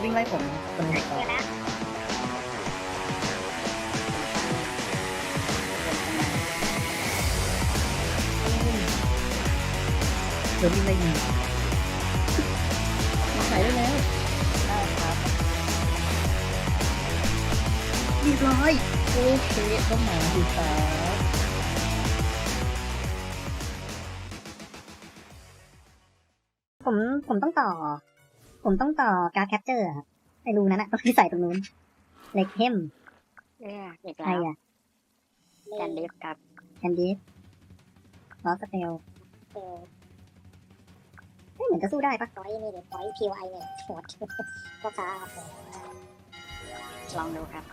เขาวิ่งไล่ผมคนนี้เจอแล้วโดนวิ่งไล่ยิงมาขายได้แล้วได้ครับเรียบร้อยโอเคก็มาดีครับผมผมต้องต่อ ผมต้องต่อการแคปเจอร์อะไอ้รูนั้นอะต้องที่ใส่ตรงนู้นเหล็กเข้มเอออีกใครแล้วอะแกนดิฟกับแคนดิสลอสเตลเออไม่เหมือนจะสู้ได้ปะปอยนี่เดี๋ยวปอยพีวไอเนี่ยโหดพ่อค้าครับผมลองดูครับ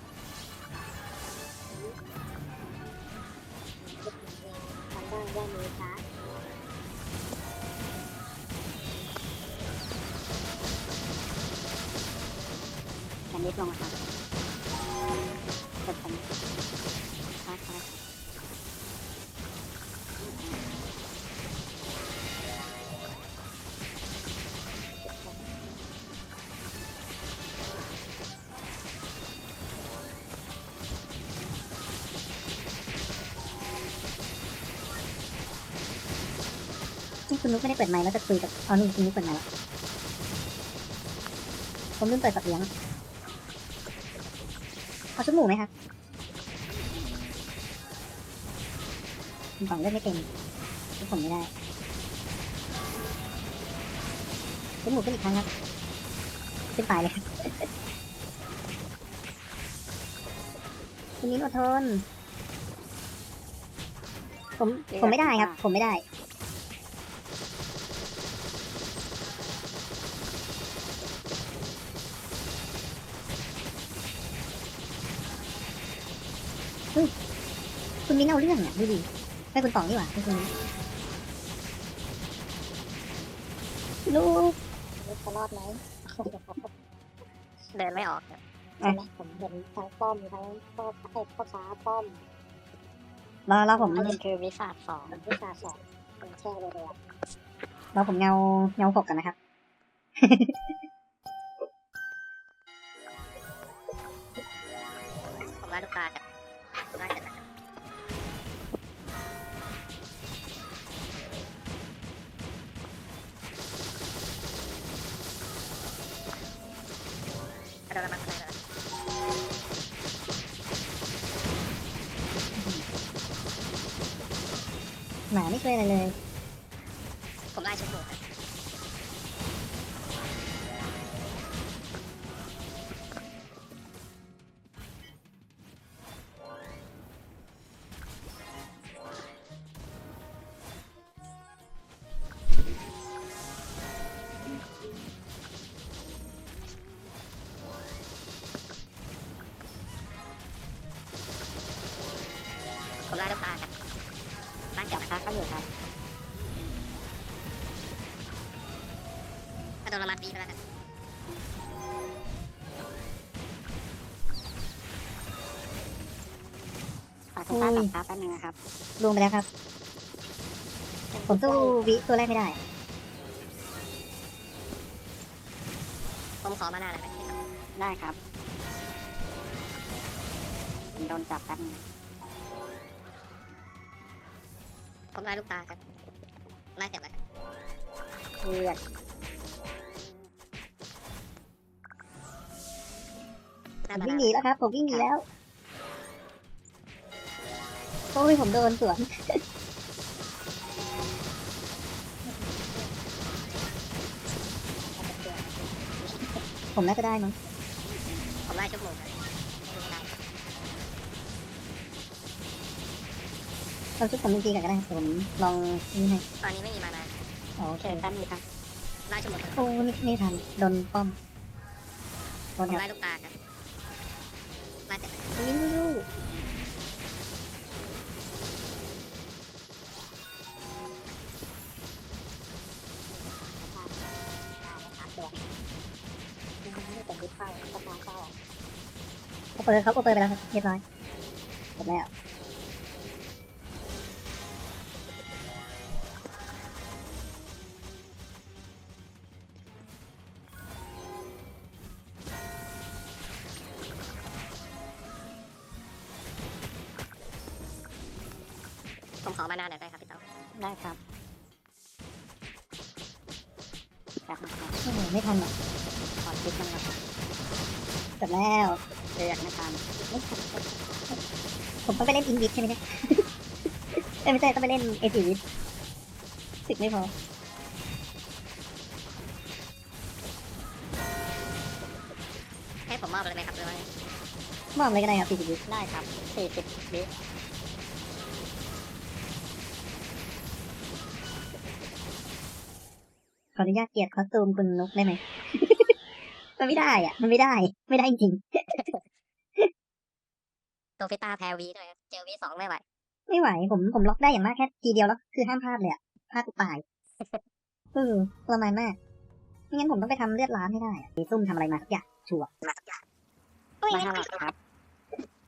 ทำได้ย่ามือค้าแกนดิฟลงครับกดผมค้าค้านี่คุณนุ๊กไม่ได้เปิดไมค์แล้วจะคุยกับเอ๋อนี่คุณนุ๊กเปิดไมค์แล้วผมลืมเปิดสับเลี้ยง เอาชุดหมูไหมครับผมสองเลือกไม่เป็นชุดผมไม่ได้ชุดหมูขึ้นอีกครั้งครับ ขึ้นไปเลยครับคุณนิ้นอดทนผมผมไม่ได้ครับ ผมไม่ได้ เอาเรื่องอะดูดิไม่คุณตองนี่หว่าไม่คุณมิ้นลูกจะรอดไหมเดินไม่ออกครับใช่ไหมผมเห็นทั้งป้อมทั้งพ่อเอ้ยพ่อค้าป้อมรอรอผมอันนี้คือวิสาสองวิสาสองเป็นแช่เลยเลยรอผมเงาเงาหกกันนะครับผมว่าลูกตาจะ หมาไม่ช่วยอะไรเลย อัตโนมัติดีไปแล้วครับฝากคุณป้าจับค้าแป๊บนึงนะครับรวมไปแล้วครับ ผมสู้วิตัวแรกไม่ได้ ผมขอมาหน้าเลยได้ครับผมโดนจับแป๊บนึงผมไล่ลูกตาครับไล่เสร็จแล้วเลือด ผมวิ่งหนีแล้วครับ ผมวิ่งหนีแล้วโอ้ยผมโดนสวนผมน่าจะได้มั้งผมไล่ชั่วโมงครับเราชุดผมจริงๆกันก็ได้ผมลองนี่ให้ตอนนี้ไม่มีมานาอ๋อโอโอเคเคแป๊บนึงครับไล่ชั่วโมงครับโอ้นี่นี่ทันโดนป้อมโดผนมครับไล่ลูกตาครับ ไล่เสร็จแล้ววิ่งอยู่โอเปอร์เขาโอเปไปแล้วครับเรียบร้อยจบแล้ว ช่ไหมเนี่ยเอ้ยไม่ใช่ต้องไปเล่นเอจิวิทสึกไม่พอให้ผมมอบเลยไหมครับหรือว่ามอบเลยก็ได้ครับสี่สิบวิได้ครับสี่สิบวิขออนุญาตเกลียดคอสตูมคุณนุกได้ไหม มันไม่ได้อะ มันไม่ได้ ไม่ได้จริง โซฟิต้าแพรวีด้วย ครับเจอวีสองไม่ไหวๆไม่ไหว ผมผมล็อกได้อย่างมากแค่ทีเดียวแล้วคือห้ามพลาดเลยอะพลาดกูตายเออประมาณมากไม่งั้นผมต้องไปทำเลือดล้านให้ได้อะมีซุ่มทำอะไรมาสักอย่างชัวร์ไม่ห้าครับ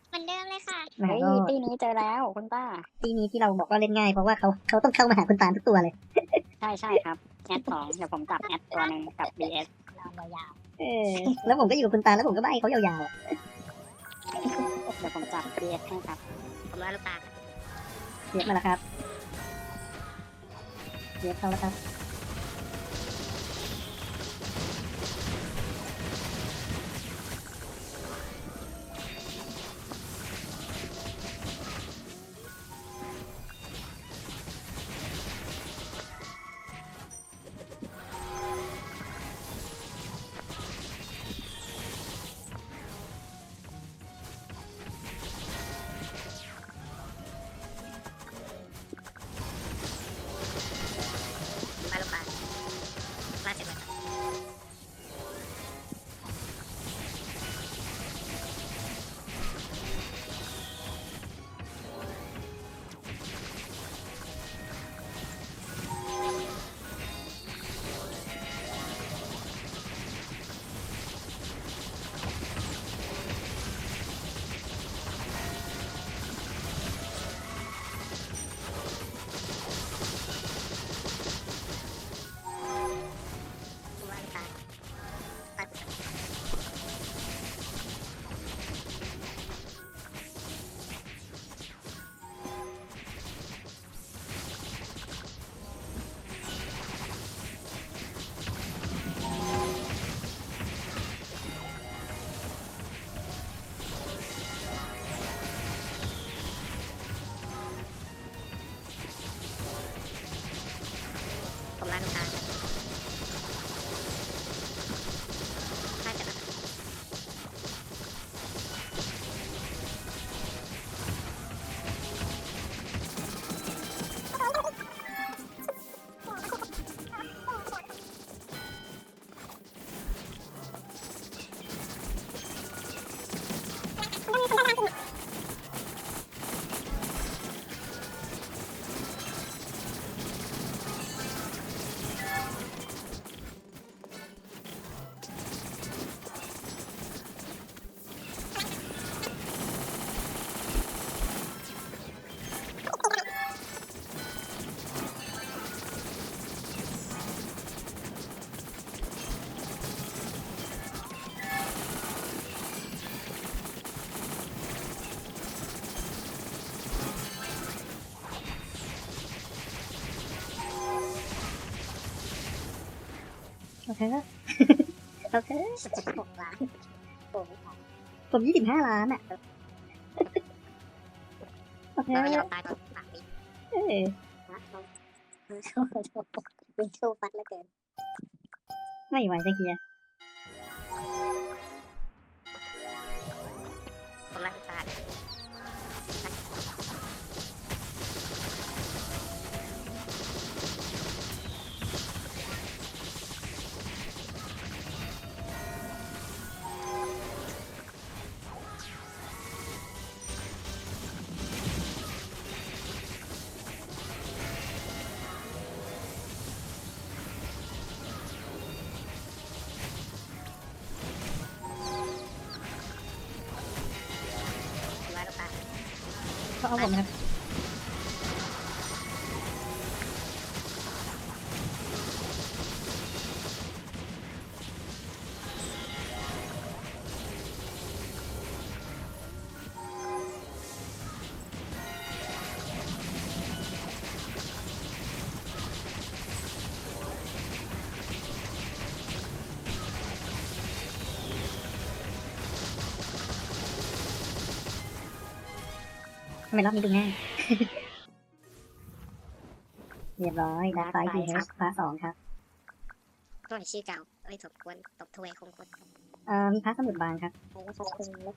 เหมือนเดิมเลยค่ะมาเฮ้ยก็ปีนี้เจอแล้วคุณป้า ทีนี้ที่เราบอกว่าเล่นง่ายเพราะว่าเขาเขาต้องเข้ามาหาคุณตาลทุกตัวเลย ใช่ใช่ครับแอดสองเดี๋ยวผมจับแอดตัวหนึ่งกับ BS ยาวเออแล้วผมก็อยู่กับคุณตาลแล้วผมก็ใบเขายาวๆอะๆเดี๋ยวผมจับ BS ให้ครับ มว่าลูกตาเรียบมาแล้วครับเรียบเข้าแล้วครับ โอเคโอเคหกล้านโอ้โหผมยี่สิบห้าล้านอะโอเคเราไม่ยอมตายตอนสามวิเออนะเราสู้วิ่งสู้ฟัดเหลือเกินไม่ไหวจะเกีย เขา ทำไมรอบนี้ดูง่าย เรียบร้อยดาร์ไฟทีเฮพาร์ทสองครับตัวชื่อเก่าเอ้ยสมควรตบทวยคงควรเอ่อมีพาร์ทสมุดบางครับโอ้ขอบคุณเลย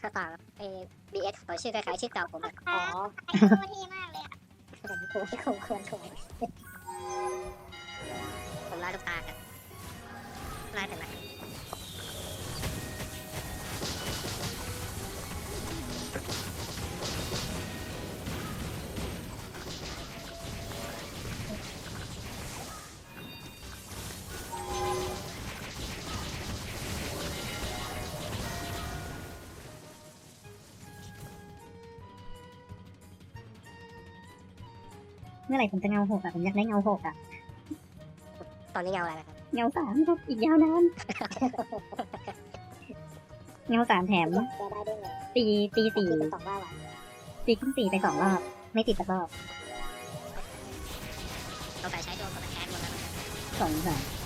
ถ้าต่างเอบีเอสตัวชื่อคล้ายๆชื่อเก่าผมอะอ๋ออันนี้ตัวที่มากเลยอะผมถูกที่คงควรถูกผมไล่ลูกตากันไล่แต่ละ เมื่อไหร่ผมจะเงาหกอะผมอยากได้เงาหกอะตอนนี้เงาอะไรนะครับเงาสามครับอีกยาวนานเงาสามแถมจะได้ด้วยไงตีตีสี่สองว่าว่ะตีขึ้นสี่ไปสองรอบ ไม่ติดสักรอบเราแต่ใช้โดนคนละแคสหมดแล้วนะครับสองสาม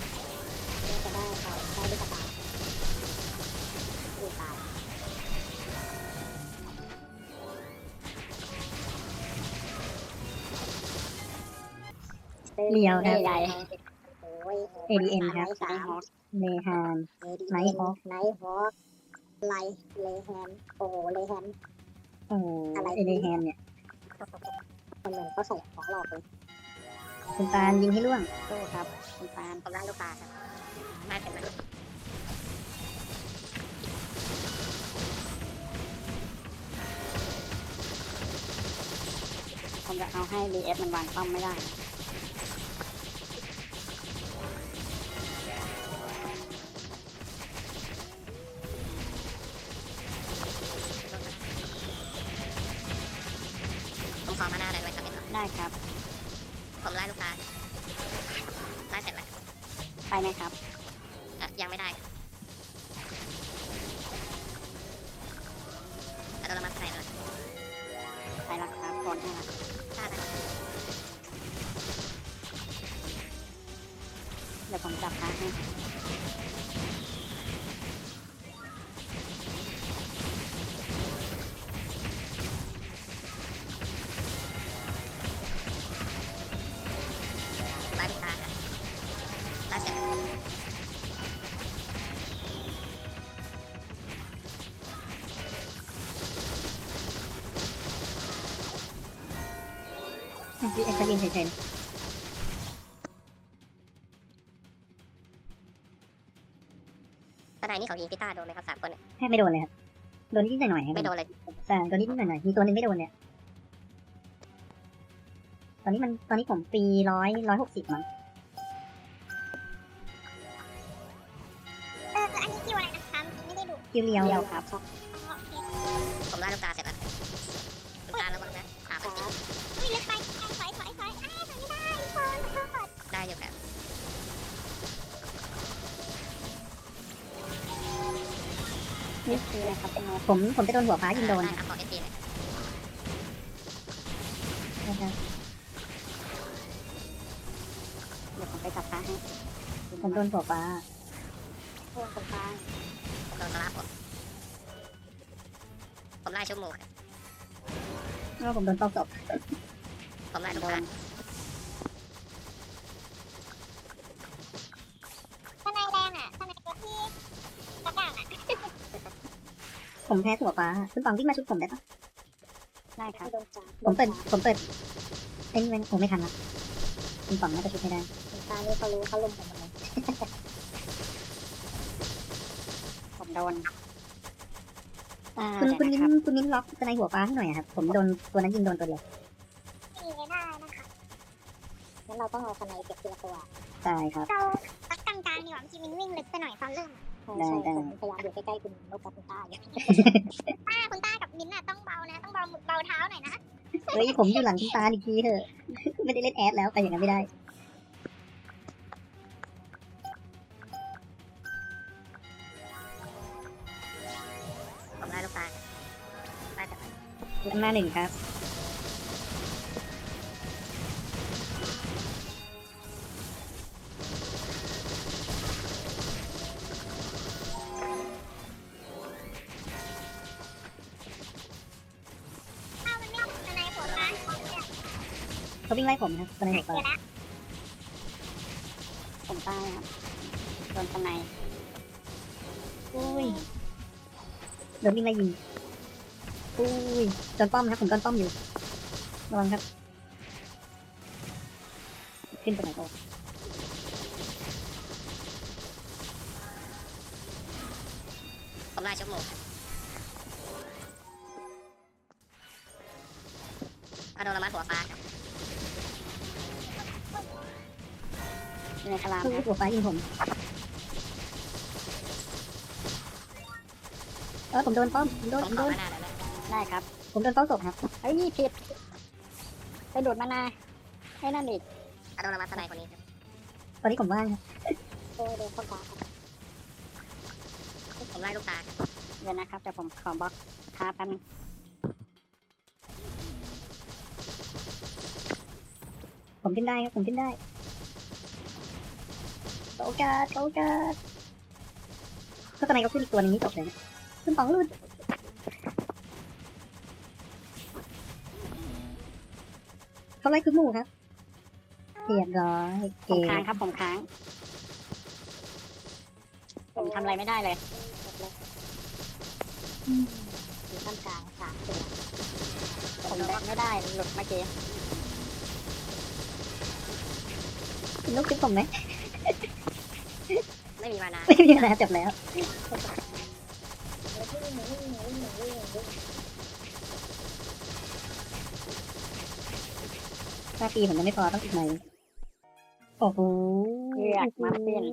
เลียวครับใหญ่โอ้ย ADM ครับสามเลฮานไนท์ฮอคไนท์ฮอคไลเลแฮนโอ้เลแฮนโอ้อะไรเอเลแฮนเนี่ยมันเหมือนเขาใส่ของหลอกเลยคุณตาลยิงให้ล่วงสู้ครับคุณปานผมไล่ลูกตาครับไล่แต่ละผมจะเอาให้ BF มันวางป้อมไม่ได้ ไหมครับเนี่ยได้ครับ ผมไล่ลูกตาไล่แต่ละไปไหมครับ เอ่อยังไม่ได้ครับแต่เรามาใส่เลยไปแล้วครับโอนให้แล้วถ้าได้เดี๋ยวผมจับค้างให้ ตอนไหนนี่เขายิงกีตาร์โดนไหมครับสามคนเนี่ยๆแทบไม่โดนเลยครับ โดนนิดๆหน่อยๆครับไม่โดนเลยแต่โดนนิดๆหน่อยๆมีตัวหนึงไม่โดนเนี่ย ตอนนี้มันตอนนี้ผมปีร้อยร้อยหกสิบมั้งเอออันนี้คิวอะไรนะคะไม่ได้ดูคิวเรียวเดียวครับผมไล่ลูกตาเสร็จแล้ว นี่คืออะไรครับคุณโนตผมผมจะโดนหัวฟ้ายิงโดนได้ครับครับขอเอสจีเลยนะครับเดี๋ยวผมไปจับค้างให้ผมโดนหัวฟ้าโอนคุณปานผมโดนสลับผมผมไล่ชั่วโมงครับแล้วผมโดนตอกศพผมไล่ลูกโดตาน ผมแพ้หัวฟ้าคุณปองวิ่งมาชุบผมได้ปะได้ครับผมเปิดผมเปิดไอ้นี่มันผมไม่ทันละคุณปองน่าจะชุบไม่ได้คุณปานนี่เขารู้เขาลุมผมหมดเลยผมโดนอ่าคุณคุณเดี๋นิ้ยวมนะครับคุณนิ้มล็อกสไนหัวฟ้าให้หน่อยอะครับ ผมโดนตัวนั้นยิงโดนตัวเดียวมีได้นะคะงั้นเราต้องเอาคะแนนเก็บทีละตัวตายครับเราตักกลางๆดีกว่าเมื่อกี้มินวิ่งลึกไปหน่อยตอนเริ่มใช่ ได้ใช่ได้ผมพยายามอยู่ใกล้ๆคุณนกกับคุณต้าอยู่ต้าคุณต้ากับมินน่ะต้องเบานะ ต้องเบาเบาเท้าหน่อยนะเฮ้ยผมอยู่หลังคุณตาอีกทีเถอะ ไม่ได้เล่นแอดแล้วไปอย่างนั้นไม่ได้ผมไล่ลูกตาไล่แต่ละข้างหน้าหนึ่งครับ วิ่งไล่ผมครับตอนนี้ผมเจอแล้วผมใต้ครับโดนตะไนอุ้ยโดนวิ่งไล่ยิงอุ้ยโดนป้อมครับผมโดนป้อมอยู่ระวังครับ ขึ้นไปไหนโอ้ผมไล่ชั่วโมงอะโดนละมัดหัวฟ้าครับ อยู่ในคลามคือครับหัวฟ้ายิงผมเออผมโดนป้อมผมโดนผผมมขโดอนมาหน้าเลยนะได้ครับ ผมโดนป้อมศพครับเฮ้ยผิดไปดูดมานาให้นั่นอีกอะโดนละมัดทนายคนนี้ครับตอนนี้ผมว่างครับโอ้โดนเข้าตาครับผมไล่ลูกตาครับเดี๋ยวนะครับเดี๋ยวผมขอบล็อกท้าแป๊บนึงผมขึ้นได้ครับผมขึ้นได้ โอกาสโอกาสก็ตอนไหนก็ขึ้นอีกตัวนึงนี่จบเลยนะขึ้นสองรุ่นเขาไล่ขึ้นหมู่ครับเรียบร้อยผเกมมค้างครับผมค้าง ผมทำอะไรไม่ได้เลยอยู่ท่ามกลางสามตัวผมแบกไม่ได้หลุดเมื่อกี้ลูกคิดผมไหม ไม่มีมานาไม่มีนะจบแล้วถ้าปีผมยังไม่พอต้องอีกหน่อยโอ้โหเลือกมาเปลี่ยน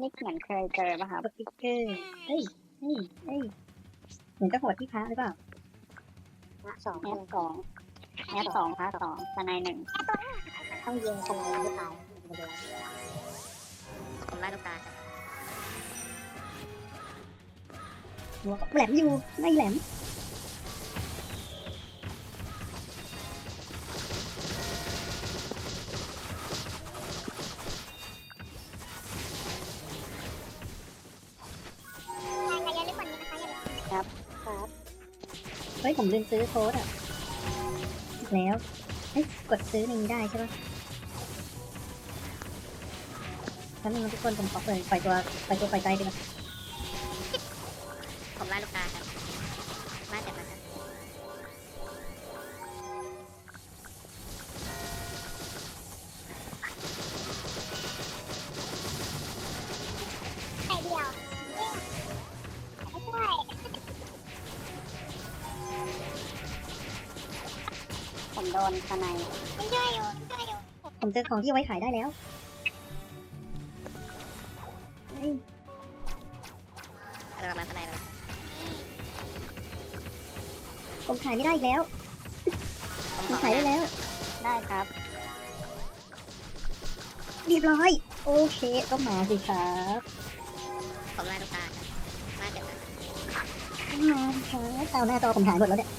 นี่เหมือนเคยเจอป่ะครับสติ๊กเกอร์เฮ้ยเฮ้ยเฮ้ยเหมือนจะโหดที่พระหรือเปล่าสองแอปสองแอปสองพาสองสไนหนึ่งต้องยิงสไนให้ตาย ผมไล่ลูกตาครับหัวแหลมอยู่ไม่แหลมใช่ค่ะอย่าลืมกว่านี้นะคะอย่าลืมครับ เฮ้ย ผมลืมซื้อโค้ดอะอีกแล้ว เฮ้ย กดซื้อในนี้ได้ใช่ปะ นนึงนะทุกคนผมขอเปิดปล่อยตัวปล่อยตัวปล่อยใจไปก่อนผมไล่ลูกตาครับไล่เสร็จแล้วครับไข่เดียวไม่ช่วยผมโดนสไนไม่ช่วยอยู่ไม่ช่วยอยู่ผมเจอของที่เอาไว้ขายได้แล้วายไม่ได้อีกแล้วผมผมขอขายได้แล้ว ได้ครับ เรียบร้อย โอเค ก็มาสิครับผมไล่ลูกตาครับไล่เสร็จแล้วมาสิครับเอาหน้าจอผมหายหมดแล้วเนี่ย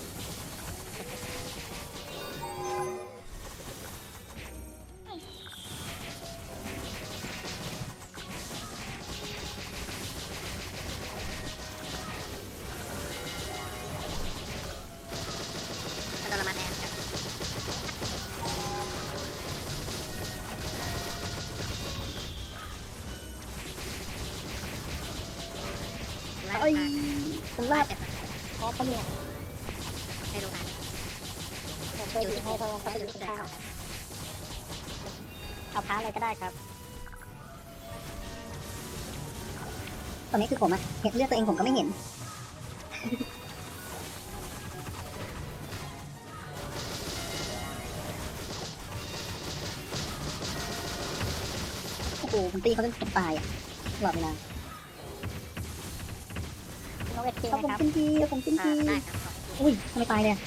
ผมไล่ลาบเสร็จแล้วเพราะเขาเนี่ยให้ลูกตาผมช่วยยิงให้เขาเขาอยู่ยิงที่เดิข้ามวครับเอาพ้าเลยก็ได้ครับตอนนี้คือผมอะเห็นเลือดตัวเองผมก็ไม่เห็นโอ้โหผมตีเขาจนผมตายอะตลอดเวลา เวทีเอาไหผมมครับขึ้นทีเอาผมขึ้นอ่าทีได้ครับขอบคุณอุ้ยทำไมตายเลยอะ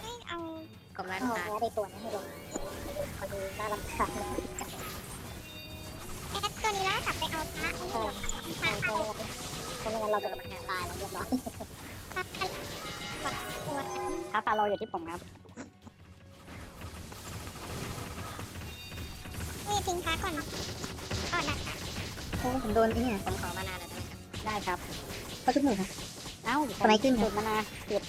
ไม่เอาผมไล่เอาลูกตาแพ้ได้ตัวนี้ให้ลงพอดีน่ารำคาญแอดตัวนี้แล้วกลับไปเอาพระนี่เหรอพระเอาเพราะไม่งั้นเราจะมาแพ้ตายแล้วเรียบร้อยพระตัวท้าฟาโลอยู่ที่ผมครับนี่ทิ้งพระก่อนก่อนนะคะ โอ้ผมโดนไอ้เนี่ยผมขอมานานแล้วใช่ไหมครับได้ครับเขาชุบหนูครับ เอ้าสไลด์ขึ้นครับ จุดมานาผิด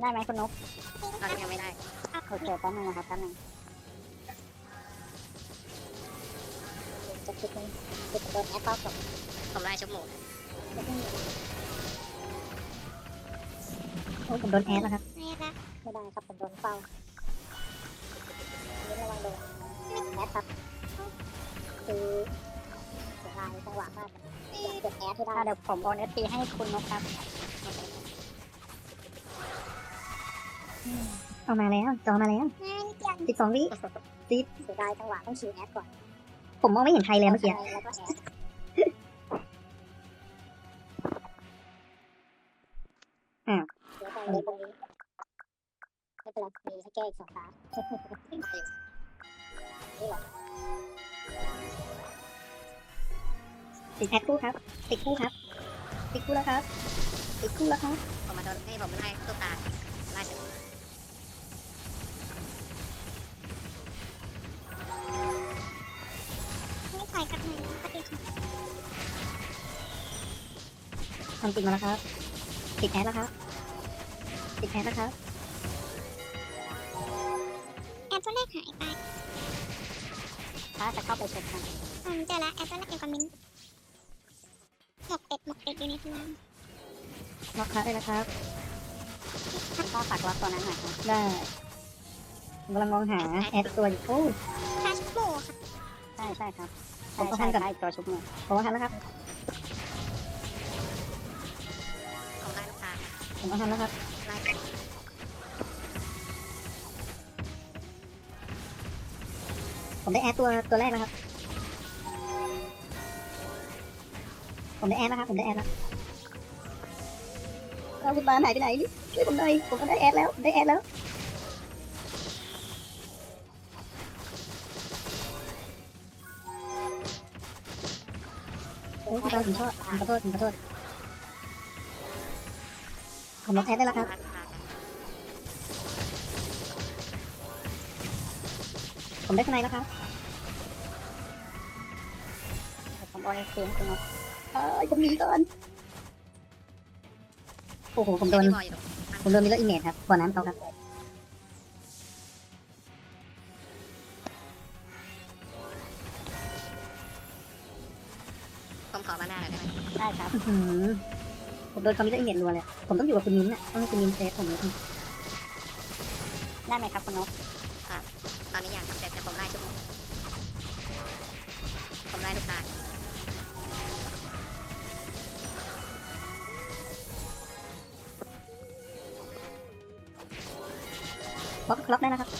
ได้ไหมคุณนกตอนนี้ยังไม่ได้โอเคแป๊บนึงนะครับแป๊บนึงจะคิดนึงคิดโดนแอปเปิลกับผมได้ชุบหมูโอ้ผมโดนแอดแล้วครับไม่ละไม่ได้ครับผมโดนเฝ้า แอปครับคือเสียดายจังหวะมากอยากเก็บแอปที่ได้เดี๋ยวผมโอนเอสพีให้คุณนกครับเอามาแล้วจอมาแล้วไม่นิดเดียวสิบสองวิเสียดายจังหวะต้องชิวแอปก่อน ผมมองไม่เห็นใครเลยเมื่อกี้แล้วก็แอปอ้าวเดี๋ยวไปเลยตรงนี้ไม่เป็นไรมีให้แก้อีกสองตานี่เหรอ ติดแอดคู่ครับ ติดคู่ครับ ติดคู่แล้วครับ ติดคู่แล้วครับ ผมมาโดนให้ผมได้ตุ๊กตาได้ชุบไม่ใส่กับไหนปกติทำติดมาแล้วครับ ติดแอดแล้วครับ ติดแอดแล้วครับ ถ้าจะเข้าไปเช็คกันอืมเจอแล้วแอปตัวแรกอยู่กับมิ้นหมกเป็ดหมกเป็ดอยู่ในสนามล็อกครับได้แล้วครับก็ฝากล็อกตัวนั้นหน่อยครับได้ผมกำลังมองหาแอดตัวอยู่โอ้คาชโบค่ะใช่ใช่ครับผมใช่ก็ใช่ทำกับใช่ตัวชุบมือผมว่าทันแล้วครับผมได้ลูกตาผมก็ทันแล้วครับได้ชุบ ผมได้แอดตัวตัวแรกแล้วครับ ผมได้แอดแล้วครับ ผมได้แอดแล้วเอาคุณบานหายไปไหนนี่ช่วยผมหน่อยผมก็ได้แอดแล้วได้แอดแล้วโอ้ยคุณบานผมชอบผมขอโทษผมขอโทษผมล็อกแอดได้แล้วครับ ผมได้ข้างในแล้วครับผมโอนเอสพีให้คุณนกเอ้ยผมหนีก่อนโอ้โหผมโดนที่บอยอยู่ผมโดนมิลเลอร์อิเมจครับบ่อน้ำเขาครับผมขอมาหน้าหน่อยได้ไหมได้ครับอื้อหือผมโดนคอมมิลเลอร์อิเมจรัวเลยผมต้องอยู่กับคุณมิ้นท์อะต้องให้คุณมิ้นท์เซฟผมเลยได้ไหมครับคุณนก ตอนนี้ยังแต่แต่ผมได้ชุบหมูผมได้ลูกตาล็อกล็อกได้แล้วครับ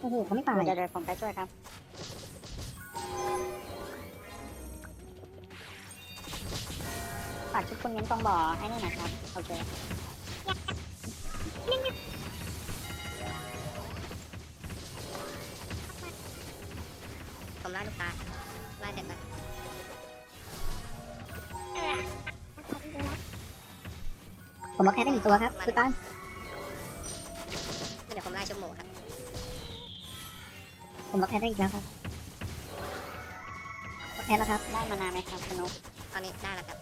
โอ้โหเขาไม่ตายเดี๋ยวเดี๋ยวผมไปช่วยครับ ฝากชุดคุณมิ้นตรงบ่อให้นี่หน่อยครับ โอเค ผมล็อกแอดได้หนึ่งตัวครับคือตั้งเดี๋ยวผมได้ชุบหมูครับ ผมล็อกแอดได้อีกแล้วครับล็อกแอดแล้วครับ ได้มานานไหมครับคุณนกตอนนี้ได้แล้วครับ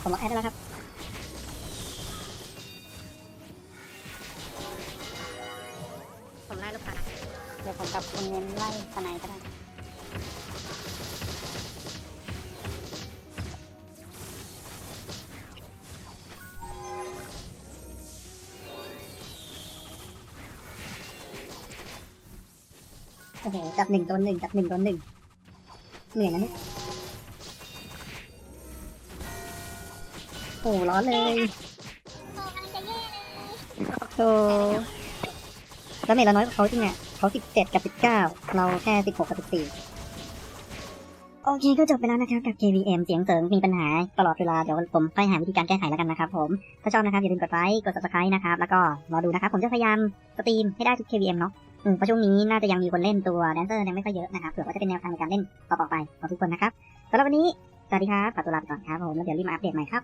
ผมล็อกแอดได้แล้วครับ ยวผมกับคุณมิ้นไล่ทนายก็ได้โอ้โหจับหนึ่งตัวหนึ่งจับหนึ่งตัวหนึ่งเหนื่อยนะเนี่ยโอ้โหร้อนเลยโอ้แย่เลยโธ่แล้วเมทเราน้อยกว่าเขาจริงอะ เขาสิบเจ็ดกับสิบเก้าเราแค่สิบหกกับสิบสี่โอเคก็จบไปแล้วนะครับกับ KVM เสียงเสริงมีปัญหาตลอดเวลา เดี๋ยวผมค่อยหาวิธีการแก้ไขแล้วกันนะครับผม ถ้าชอบนะครับอย่าลืมกดไลค์กด subscribe นะครับ แล้วก็รอดูนะครับ ผมจะพยายามสตรีมให้ได้ทุก KVM เนาะอืมเพราะช่วงนี้น่าจะยังมีคนเล่นตัวแดนเซอร์ยังไม่ค่อยเยอะนะครับเผื่อว่าจะเป็นแนวทางในการเล่นต่อๆไปของทุกคนนะครับสำหรับวันนี้สวัสดีครับขอตัวลาไปก่อนครับผมแล้วเดี๋ยวรีบมาอัปเดตใหม่ครับ